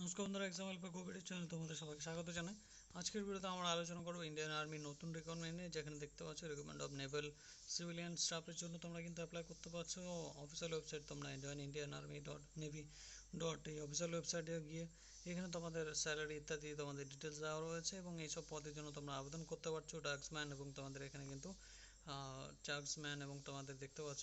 নমস্কার বন্ধুরা exam হেল্পের Covid channel তোমাদের সবাইকে স্বাগত জানাই। আজকের ভিডিওতে আমরা আলোচনা করব ইন্ডিয়ান আর্মির নতুন রিকমেন্ড নিয়ে যেখানে দেখতে পাচ্ছ রিকমেন্ড অফ নেভেল সিভিলিয়ান স্টাফের জন্য তোমরা কিন্তু অ্যাপ্লাই করতে পারছ। অফিসিয়াল ওয়েবসাইট তোমরা join Indian army dot navy dot এই অফিসিয়াল ওয়েবসাইটে গিয়ে এখানে তোমাদের স্যালারি ইত্যাদি, তোমাদের ডিটেলস দেওয়া রয়েছে এবং এইসব পদের জন্য তোমরা আবেদন করতে পারছ ডাক্সম্যান এবং তোমাদের এখানে কিন্তু চার্জম্যান এবং তোমাদের দেখতে পাচ্ছ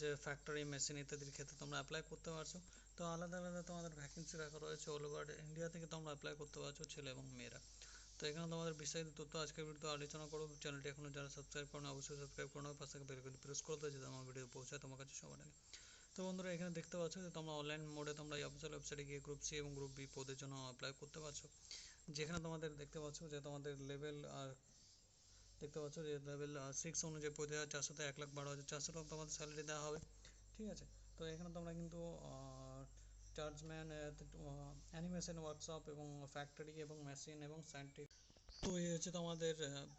যে ফ্যাক্টরি মেশিন ইত্যাদির ক্ষেত্রে তোমরা অ্যাপ্লাই করতে পারছ। তো আলাদা আলাদা তোমাদের ভ্যাকেন্সি রাখা রয়েছে অল ইন্ডিয়া থেকে তোমরা অ্যাপ্লাই করতে পারছ ছেলে এবং মেয়েরা। তো এখানে তোমাদের বিস্তারিত তথ্য আজকের ভিডিওতে আলোচনা করব। চ্যানেলটি এখনও যারা সাবস্ক্রাইব করো অবশ্যই সাবস্ক্রাইব করো পাশে বেল আইকনটি প্রেস করতে যাতে আমার ভিডিও পৌঁছায় তোমার কাছে সবার আগে তো বন্ধুরা, এখানে দেখতে পাচ্ছ যে তোমরা অনলাইন মোডে তোমরা এই অফিসিয়াল ওয়েবসাইটে গিয়ে গ্রুপ সি এবং গ্রুপ বি পদের জন্য অ্যাপ্লাই করতে পারছ। যেখানে তোমাদের দেখতে পাচ্ছ যে তোমাদের লেভেল আর দেখতে পাচ্ছ যে লেভেল সিক্স অনুযায়ী পঁচিশ হাজার চারশোতে এক লাখ বারো হাজার চারশো তোমাদের স্যালারি দেওয়া হবে। ঠিক আছে? তো এখানে তোমরা কিন্তু চার্জম্যান অ্যানিমেশন ওয়ার্কশপ এবং ফ্যাক্টরি এবং মেশিন এবং সায়েন্টিফিক তো এই হচ্ছে তোমাদের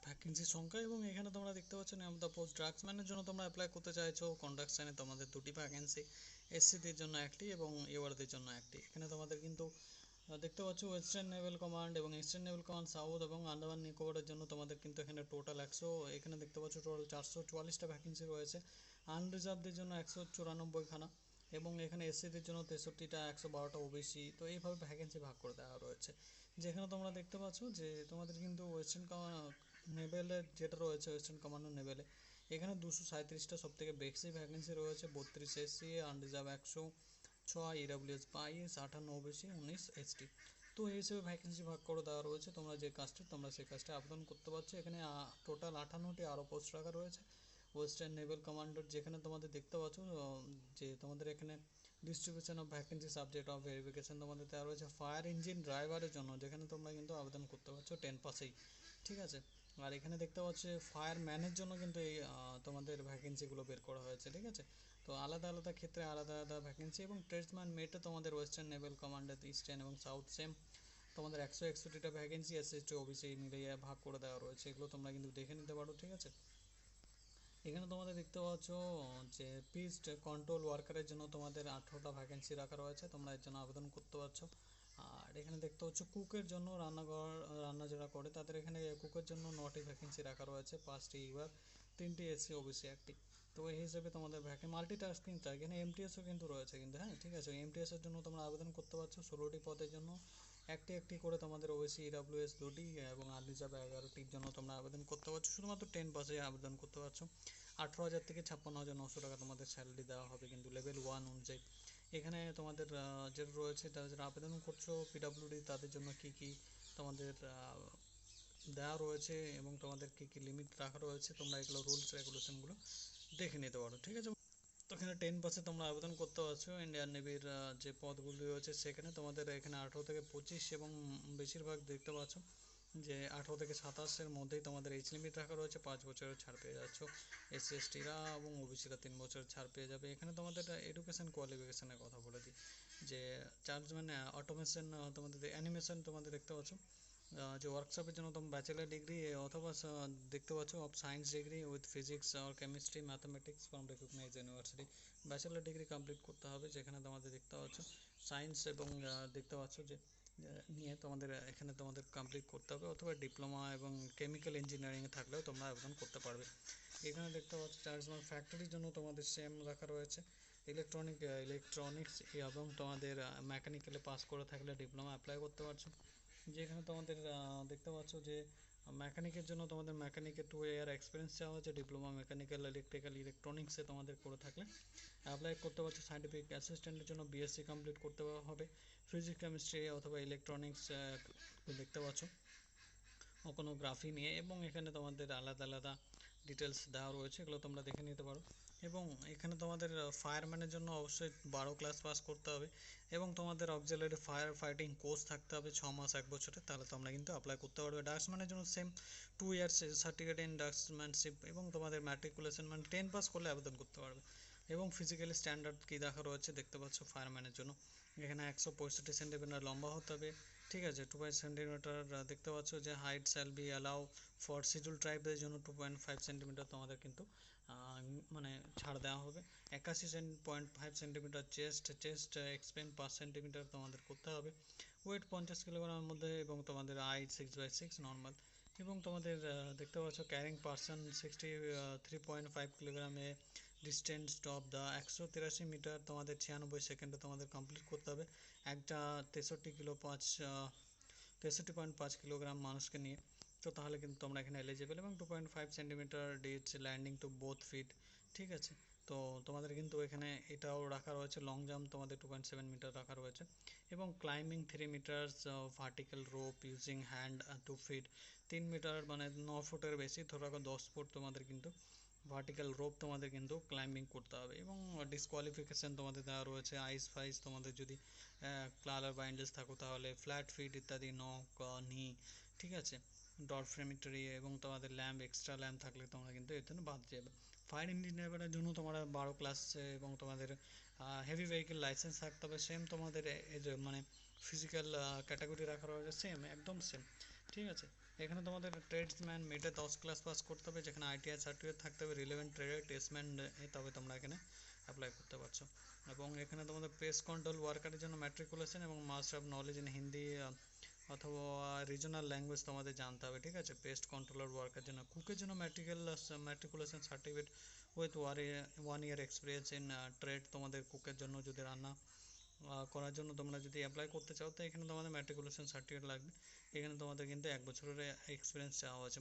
ভ্যাকেন্সির সংখ্যা এবং এখানে তোমরা দেখতে পাচ্ছ নাম দ্য পোস্ট ড্রাগসম্যানের জন্য তোমরা অ্যাপ্লাই করতে চাইছো কন্ডাকশানে তোমাদের দুটি ভ্যাকেন্সি এসসিদের জন্য একটি এবং এওয়ারদের জন্য একটি। এখানে তোমাদের কিন্তু দেখতে পাচ্ছ ওয়েস্টার্ন নেভেল কমান্ড এবং ইস্টার্ন নেভেল কমান্ড সাউথ এবং আন্দামান নিকোবরের জন্য তোমাদের কিন্তু এখানে টোটাল একশো, এখানে দেখতে পাচ্ছ টোটাল চারশো চুয়াল্লিশটা ভ্যাকেন্সি রয়েছে। আনরিজার্ভদের জন্য একশো চুরানব্বইখানা। এবং এখানে এসসিদের জন্য তেষট্টিটা, একশো বারোটা ওবিসি তো এইভাবে ভ্যাকেন্সি ভাগ করে দেওয়া রয়েছে। যেখানে তোমরা দেখতে পাচ্ছ যে তোমাদের কিন্তু ওয়েস্টার্ন নেভেলের যেটা রয়েছে ওয়েস্টার্ন কমান্ডার নেভেলে এখানে দুশো সাঁত্রিশটা সব থেকে বেশি ভ্যাকেন্সি রয়েছে, বত্রিশ এসসি আনরিজার্ভ একশো, ছয় ইডাব্লিউএস বাইশ, আঠান্ন ওবিসি উনিশ এসটি তো এই হিসেবে ভ্যাকেন্সি ভাগ করে দেওয়া রয়েছে, তোমরা যে কাজটা, তোমরা সেই কাজটা আবেদন করতে পারছ। এখানে টোটাল আঠান্নটি আরও পোস্ট রাখা রয়েছে। ওয়েস্টার্ন নেভেল কমান্ডার যেখানে তোমাদের দেখতে পাচ্ছ যে তোমাদের এখানে distribution of vacancy subject of verification তোমাদের দেওয়া রয়েছে ফায়ার ইঞ্জিন ড্রাইভারের জন্য, যেখানে তোমরা কিন্তু আবেদন করতে পারছ টেন পাসেই ঠিক আছে? আর এখানে দেখতে পাচ্ছ ফায়ার ম্যানের জন্য কিন্তু এই তোমাদের ভ্যাকেন্সিগুলো বের করা হয়েছে, ঠিক আছে? তো আলাদা আলাদা ক্ষেত্রে আলাদা আলাদা ভ্যাকেন্সি এবং ট্রেডসম্যান মেটে তোমাদের ওয়েস্টার্ন নেভেল কমান্ডার ইস্টার্ন এবং সাউথ সেম তোমাদের একশো একষট্টিটা ভ্যাকেন্সি এস এস ওবিসি মিলিয়ে ভাগ করে দেওয়া রয়েছে, এগুলো তোমরা কিন্তু দেখে নিতে পারো, ঠিক আছে? এখানে তোমাদের দেখতে পাচ্ছ যে পিস্ট কন্ট্রোল ওয়ার্কারের জন্য তোমাদের আঠেরোটা ভ্যাকেন্সি রাখা রয়েছে, তোমরা এর জন্য আবেদন করতে পারছ। আর এখানে দেখতে পাচ্ছ কুকের জন্য রান্নাঘর রান্না যারা করে, তাদের এখানে কুকের জন্য নটি ভ্যাকেন্সি রাখা রয়েছে, পাঁচটি ইউআর তিনটি এসসি ওবিসি একটি। তো এই হিসেবে তোমাদের ভ্যাকে মাল্টিটাস্কিং চাই এখানে এমটিএসও কিন্তু রয়েছে কিন্তু হ্যাঁ ঠিক আছে? এমটিএসের জন্য তোমরা আবেদন করতে পারছ ষোলোটি পদের জন্য। একটি একটি করে তোমাদের ওএসি ইডাব্লিউএস দুটি এবং আনরিজার্ভ এগারোটির জন্য তোমরা আবেদন করতে পারছ। শুধুমাত্র টেন পাসে আবেদন করতে পারছ। আঠেরো হাজার থেকে ছাপ্পান্ন হাজার নশো টাকা তোমাদের স্যালারি দেওয়া হবে কিন্তু লেভেল ওয়ান অনুযায়ী। এখানে তোমাদের যেটা রয়েছে, যারা আবেদন করছ পিডাব্লিউডি তাদের জন্য কী কী তোমাদের দেওয়া রয়েছে এবং তোমাদের কী কী লিমিট রাখা রয়েছে, তোমরা এগুলো রুলস রেগুলেশনগুলো দেখে নিতে পারো। ঠিক আছে? তো এখানে টেন পাসে তোমরা আবেদন করতে পারছ। ইন্ডিয়ান নেভির যে পদগুলি রয়েছে সেখানে তোমাদের এখানে আঠেরো থেকে পঁচিশ এবং বেশিরভাগ দেখতে পাচ্ছ যে আঠেরো থেকে সাতাশের মধ্যেই তোমাদের এইচ লিমিট রাখা রয়েছে। পাঁচ বছরের ছাড় পেয়ে যাচ্ছ। এস এসটিরা এবং ওবিসিরা তিন বছরের ছাড় পেয়ে যাবে। এখানে তোমাদের এডুকেশন কোয়ালিফিকেশনের কথা বলে দিই। যে চার্জ মানে অটোমেশন তোমাদের অ্যানিমেশন তোমাদের দেখতে পাচ্ছ। যে ওয়ার্কশপের জন্য তোমরা ব্যাচেলার ডিগ্রি অথবা দেখতে পাচ্ছ of science degree with physics R chemistry mathematics from recognise university bachelor degree complete করতে হবে, যেখানে তোমাদের দেখতে পাচ্ছ সায়েন্স এবং দেখতে পাচ্ছ যে নিয়ে তোমাদের, এখানে তোমাদের কমপ্লিট করতে হবে, অথবা ডিপ্লোমা এবং কেমিক্যাল ইঞ্জিনিয়ারিংয়ে থাকলেও তোমরা আবেদন করতে পারবে। এখানে দেখতে পাচ্ছ চার্জমার ফ্যাক্টরির জন্য তোমাদের সেম রাখা রয়েছে। ইলেকট্রনিক ইলেকট্রনিক্স এবং তোমাদের মেকানিক্যালে পাস করে থাকলে ডিপ্লোমা অ্যাপ্লাই করতে পারছ। যেখানে তোমাদের দেখতে পাচ্ছ যে মেকানিকের জন্য তোমাদের মেকানিকের টু ইয়ার এক্সপিরিয়েন্স চাওয়া হচ্ছে ডিপ্লোমা মেকানিক্যাল ইলেকট্রিক্যাল ইলেকট্রনিক্সে তোমাদের করে থাকলে। অ্যাপ্লাই করতে পারছ সাইন্টিফিক অ্যাসিস্ট্যান্টের জন্য বিএসসি কমপ্লিট করতে হবে। ফিজিক্স কেমিস্ট্রি অথবা ইলেকট্রনিক্স দেখতে পাচ্ছ। ওকোনোগ্রাফি নিয়ে এবং এখানে তোমাদের আলাদা আলাদা ডিটেলস দেওয়া রয়েছে, এগুলো তোমরা দেখে নিতে পারো। এবং এখানে তোমাদের ফায়ারম্যানের জন্য অবশ্যই বারো ক্লাস পাস করতে হবে এবং তোমাদের অক্সিলারি ফায়ার ফাইটিং কোর্স থাকতে হবে ছ মাস, এক বছরে। তাহলে তোমরা কিন্তু অ্যাপ্লাই করতে পারবে। ডাক্সম্যানের জন্য same two years certificate in draughtsmanship এবং তোমাদের ম্যাট্রিকুলেশন মানে টেন পাস করলে আবেদন করতে পারবে। এবং ফিজিক্যালি স্ট্যান্ডার্ড কী দেখা রয়েছে দেখতে পাচ্ছ ফায়ারম্যানের জন্য। এখানে একশো পঁয়ষট্টি সেন্টিমিটার লম্বা হতে হবে। ঠিক আছে টু পয়েন্ট সেন্টিমিটার দেখতে পাচ্ছ যে height shall be allow for schedule ট্রাইবদের জন্য টু পয়েন্ট ফাইভ সেন্টিমিটার তোমাদের কিন্তু মানে ছাড় দেওয়া হবে। একাশি point five centimetre chest chest expand পাঁচ সেন্টিমিটার তোমাদের করতে হবে। ওয়েট পঞ্চাশ কিলোগ্রামের মধ্যে এবং তোমাদের height six by six normal এবং তোমাদের দেখতে পাচ্ছ carrying person sixty three point five কিলোগ্রামে ডিস্টেন্স টপ দা একশো তিরাশি মিটার তোমাদের ছিয়ানব্বই সেকেন্ডে তোমাদের কমপ্লিট করতে হবে। একটা তেষট্টি কিলো পাঁচ তেষট্টি পয়েন্ট পাঁচ কিলোগ্রাম মানুষকে নিয়ে। তো তাহলে কিন্তু তোমরা এখানে এলিজিবল এবং two point five centimetre ditch landing to both feet ঠিক আছে? তো তোমাদের কিন্তু এখানে এটাও রাখা রয়েছে লং জাম্প তোমাদের টু পয়েন্ট সেভেন মিটার রাখা রয়েছে। এবং climbing three metres vertical rope using hand to feet তিন মিটার মানে ন ফুটের বেশি, ধরো দশ ফুট তোমাদের কিন্তু ভার্টিক্যাল রোপ তোমাদের কিন্তু ক্লাইম্বিং করতে হবে এবং ডিসকোয়ালিফিকেশান তোমাদের দেওয়া রয়েছে আইস ফাইস তোমাদের যদি ক্লালার বাইন্ডেস থাকো তাহলে ফ্ল্যাট ফিট ইত্যাদি নক নি ঠিক আছে? ডট ডরফ্রেমিটারি এবং তোমাদের ল্যাম্প এক্সট্রা ল্যাম্প থাকলে তোমরা কিন্তু এর জন্য বাদ যাবে। ফায়ার ইঞ্জিনিয়ারের জন্য তোমরা বারো ক্লাস এবং তোমাদের হেভি ভেহিকেল লাইসেন্স থাকতে হবে সেম তোমাদের মানে ফিজিক্যাল ক্যাটাগরি রাখা রয়েছে সেম একদম সেম ঠিক আছে? এখানে তোমাদের ট্রেডসম্যান মেটে দশ ক্লাস পাস করতে হবে, যেখানে আইটিআই সার্টিফিকেট থাকতে হবে রিলেভেন্ট ট্রেডের টেস্টম্যান তবে তোমরা এখানে অ্যাপ্লাই করতে পারছ। এবং এখানে তোমাদের পেস কন্ট্রোল ওয়ার্কারের জন্য ম্যাট্রিকুলেশন এবং master of knowledge in Hindi অথবা রিজনাল ল্যাঙ্গুয়েজ তোমাদের জানতে হবে, ঠিক আছে? পেস্ট কন্ট্রোলার ওয়ার্কের জন্য। কুকের জন্য ম্যাট্রিক্যাল matriculation certificate with one year experience in trade তোমাদের কুকের জন্য যদি রান্না করার জন্য তোমরা যদি অ্যাপ্লাই করতে চাও, তো এখানে তোমাদের ম্যাট্রিকুলেশন সার্টিফিকেট লাগবে। এখানে তোমাদের কিন্তু এক বছরের এক্সপিরিয়েন্স চাওয়া আছে।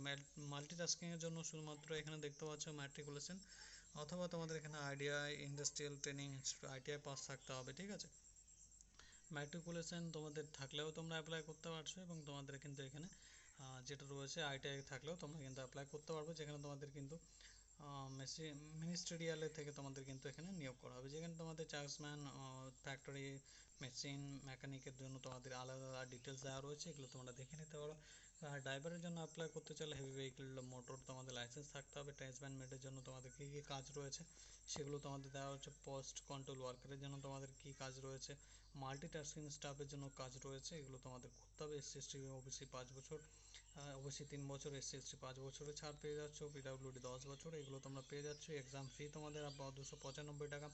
মাল্টিটাস্কিংয়ের জন্য শুধুমাত্র এখানে দেখতে পাচ্ছ ম্যাট্রিকুলেশন অথবা তোমাদের এখানে IDI industrial training ITI pass থাকতে হবে, ঠিক আছে? ম্যাট্রিকুলেশন তোমাদের থাকলেও তোমরা অ্যাপ্লাই করতে পারছ এবং তোমাদের কিন্তু এখানে যেটা রয়েছে আইটিআই থাকলেও তোমরা কিন্তু অ্যাপ্লাই করতে পারবে, যেখানে তোমাদের কিন্তু মিনিস্ট্রিয়ালে থেকে তোমাদের কিন্তু এখানে নিয়োগ করা হবে। যেখানে তোমাদের চার্জম্যান ফ্যাক্টরি মেশিন মেকানিকের জন্য তোমাদের আলাদা আলাদা ডিটেলস দেওয়া রয়েছে, এগুলো তোমরা দেখে নিতে পারো। আর ড্রাইভারের জন্য অ্যাপ্লাই করতে চাইলে হেভি ভেহিকেল মোটর তোমাদের লাইসেন্স থাকতে হবে ট্রান্সম্যান মেটের জন্য তোমাদের কী কী কাজ রয়েছে, সেগুলো তোমাদের দেওয়া হচ্ছে। পোস্ট কন্ট্রোল ওয়ার্কারের জন্য তোমাদের কী কাজ রয়েছে মাল্টিটাস্কিং স্টাফের জন্য কাজ রয়েছে, এগুলো তোমাদের করতে হবে। এসসি এসটি ওবিসি পাঁচ বছর। ওবিসি তিন বছর এসসি এসটি পাঁচ বছরের ছাড় পেয়ে যাচ্ছ পিডাব্লিউডি দশ বছর, এগুলো তোমরা পেয়ে যাচ্ছ এক্সাম ফি তোমাদের দুশো পঁচানব্বই টাকা।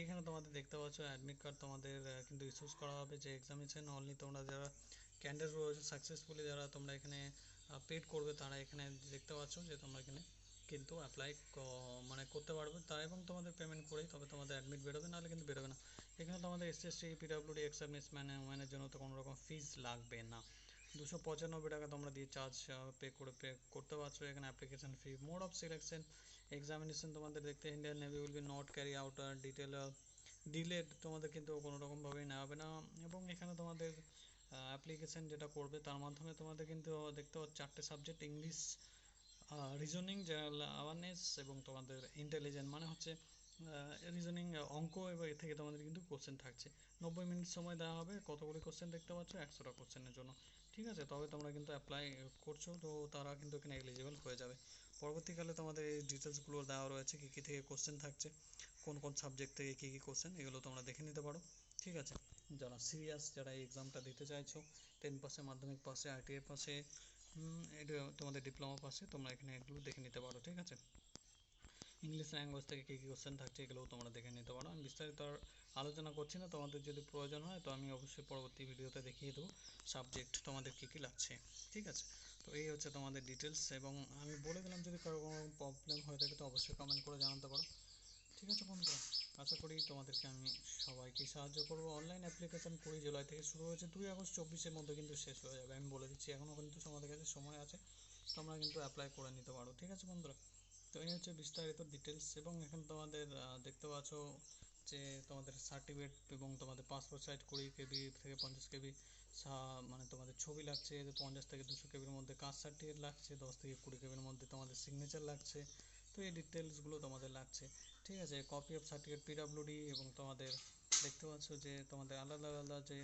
এখানে তোমাদের দেখতে পাচ্ছ অ্যাডমিট কার্ড তোমাদের কিন্তু ইস্যুস করা হবে যে এক্সামিনেশন অনলি তোমরা যারা ক্যান্ডিডেট রয়েছে সাকসেসফুলি যারা তোমরা এখানে পেড করবে, তারা এখানে দেখতে পাচ্ছ যে তোমরা এখানে কিন্তু অ্যাপ্লাই মানে করতে পারবে। তা এবং তোমাদের পেমেন্ট করেই তবে তোমাদের অ্যাডমিট বেরোবে, নাহলে কিন্তু বেরোবে না। এখানে তোমাদের এসসি এসটি পিডাব্লিউডি এক্সামিনেশন মানে ওয়ানের জন্য তো কোনো রকম ফিস লাগবে না। দুশো পঁচানব্বই টাকা তোমরা দিয়ে চার্জ পে করে পে করতে পারছ এখানে application fee mode of selection examination তোমাদের দেখতে Indian Navy will be not carry out detail delayed তোমাদের কিন্তু কোনো রকমভাবেই নেওয়া হবে না। এবং এখানে তোমাদের অ্যাপ্লিকেশন যেটা করবে তার মাধ্যমে তোমাদের কিন্তু দেখতে পাচ্ছ চারটে subject English reasoning general awareness এবং তোমাদের ইন্টেলিজেন্ট মানে হচ্ছে রিজনিং অঙ্ক এবং এ থেকে তোমাদের কিন্তু কোশ্চেন থাকছে। নব্বই মিনিট সময় দেওয়া হবে, কতগুলি কোশ্চেন দেখতে পাচ্ছ? একশোটা কোশ্চেনের জন্য। ঠিক আছে, তবে তোমরা কিন্তু অ্যাপ্লাই করছ, তো তারা কিন্তু এখানে এলিজিবল হয়ে যাবে। পরবর্তীকালে তোমাদের এই ডিটেলসগুলো দেওয়া রয়েছে, কী কী থেকে কোশ্চেন থাকছে, কোন কোন সাবজেক্ট থেকে কী কী কোশ্চেন এগুলো তোমরা দেখে নিতে পারো। ঠিক আছে? যারা সিরিয়াস যারা এই এক্সামটা দিতে চাইছো টেন পাসে মাধ্যমিক পাসে আইটিআই পাসে এটা তোমাদের ডিপ্লোমা পাসে তোমরা এখানে এগুলো দেখে নিতে পারো, ঠিক আছে? ইংলিশ ল্যাঙ্গুয়েজ থেকে কী কী কোশ্চেন থাকছে, এগুলোও তোমরা দেখে নিতে পারো। আমি বিস্তারিত আলোচনা করছি না, তোমাদের যদি প্রয়োজন হয় তো আমি অবশ্যই পরবর্তী ভিডিওতে দেখিয়ে দেবো সাবজেক্ট তোমাদের কী কী লাগছে, ঠিক আছে? তো এই হচ্ছে তোমাদের ডিটেলস এবং আমি বলে দিলাম যদি কারও কোনো প্রবলেম হয়ে থাকে তো অবশ্যই কমেন্ট করে জানাতে পারো, ঠিক আছে বন্ধুরা? আশা করি তোমাদেরকে আমি সবাইকে সাহায্য করব। অনলাইন অ্যাপ্লিকেশন কুড়ি জুলাই থেকে শুরু হয়েছে, দুই আগস্ট চব্বিশের মধ্যে কিন্তু শেষ হয়ে যাবে, আমি বলে দিচ্ছি। এখনও কিন্তু তোমাদের কাছে সময় আছে, তোমরা কিন্তু অ্যাপ্লাই করে নিতে পারো, ঠিক আছে বন্ধুরা? তো এই হচ্ছে বিস্তারিত ডিটেলস এবং এখানে তোমাদের দেখতে পাচ্ছ যে তোমাদের সার্টিফিকেট এবং তোমাদের পাসপোর্ট সাইজ কুড়ি কেবি থেকে পঞ্চাশ কেবি মানে তোমাদের ছবি লাগছে পঞ্চাশ থেকে দুশো কেবির মধ্যে কাস্ট সার্টিফিকেট লাগছে, দশ থেকে কুড়ি কেবির মধ্যে তোমাদের সিগনেচার লাগছে, তো এই ডিটেলসগুলো তোমাদের লাগছে। ঠিক আছে কপি অফ সার্টিফিকেট পিডাব্লিউডি এবং তোমাদের দেখতে পাচ্ছ যে তোমাদের আলাদা আলাদা যে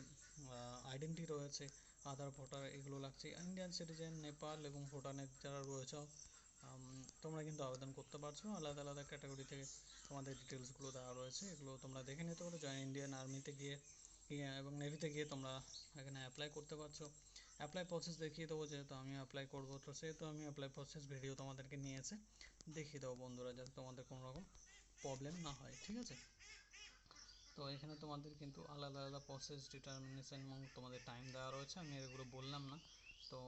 আইডেন্টি রয়েছে, আধার, ভোটার এগুলো লাগছে। ইন্ডিয়ান সিটিজেন নেপাল এবং ভুটানের যারা রয়েছে তোমরা কিন্তু আবেদন করতে পারছ। আলাদা আলাদা ক্যাটাগরি থেকে তোমাদের ডিটেলসগুলো দেওয়া রয়েছে। এগুলো তোমরা দেখে নিতে পারো। জয়েন ইন্ডিয়ান আর্মিতে গিয়ে এবং নেভিতে গিয়ে তোমরা এখানে অ্যাপ্লাই করতে পারছ। অ্যাপ্লাই প্রসেস দেখিয়ে দেবো, যেহেতু আমি অ্যাপ্লাই করব। তো সেহেতু আমি অ্যাপ্লাই প্রসেস ভিডিও তোমাদেরকে নিয়ে এসে দেখিয়ে দেবো বন্ধুরা, যাতে তোমাদের কোনো রকম প্রবলেম না হয়, ঠিক আছে? তো এখানে তোমাদের কিন্তু আলাদা আলাদা প্রসেস ডিটারমিনেশন এবং তোমাদের টাইম দেওয়া রয়েছে। আমি এগুলো বললাম না। তো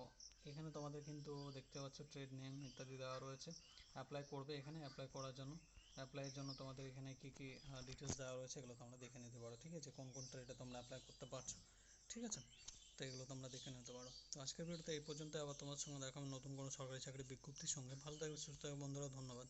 এখানে তোমাদের কিন্তু দেখতে পাচ্ছ ট্রেড নেম ইত্যাদি দেওয়া রয়েছে। অ্যাপ্লাই করবে এখানে অ্যাপ্লাই করার জন্য। অ্যাপ্লাইয়ের জন্য তোমাদের এখানে কী কী ডিটেলস দেওয়া রয়েছে এগুলো তোমরা দেখে নিতে পারো, ঠিক আছে? কোন কোন ট্রেডে তোমরা অ্যাপ্লাই করতে পারছ, ঠিক আছে? তো এগুলো তোমরা দেখে নিতে পারো। তো আজকের ভিডিওতে এই পর্যন্ত আবার তোমার সঙ্গে দেখা নতুন কোনো সরকারি চাকরি বিজ্ঞপ্তির সঙ্গে। ভালো থাকবে, সুস্থ থাকবে, বন্ধুরা, ধন্যবাদ।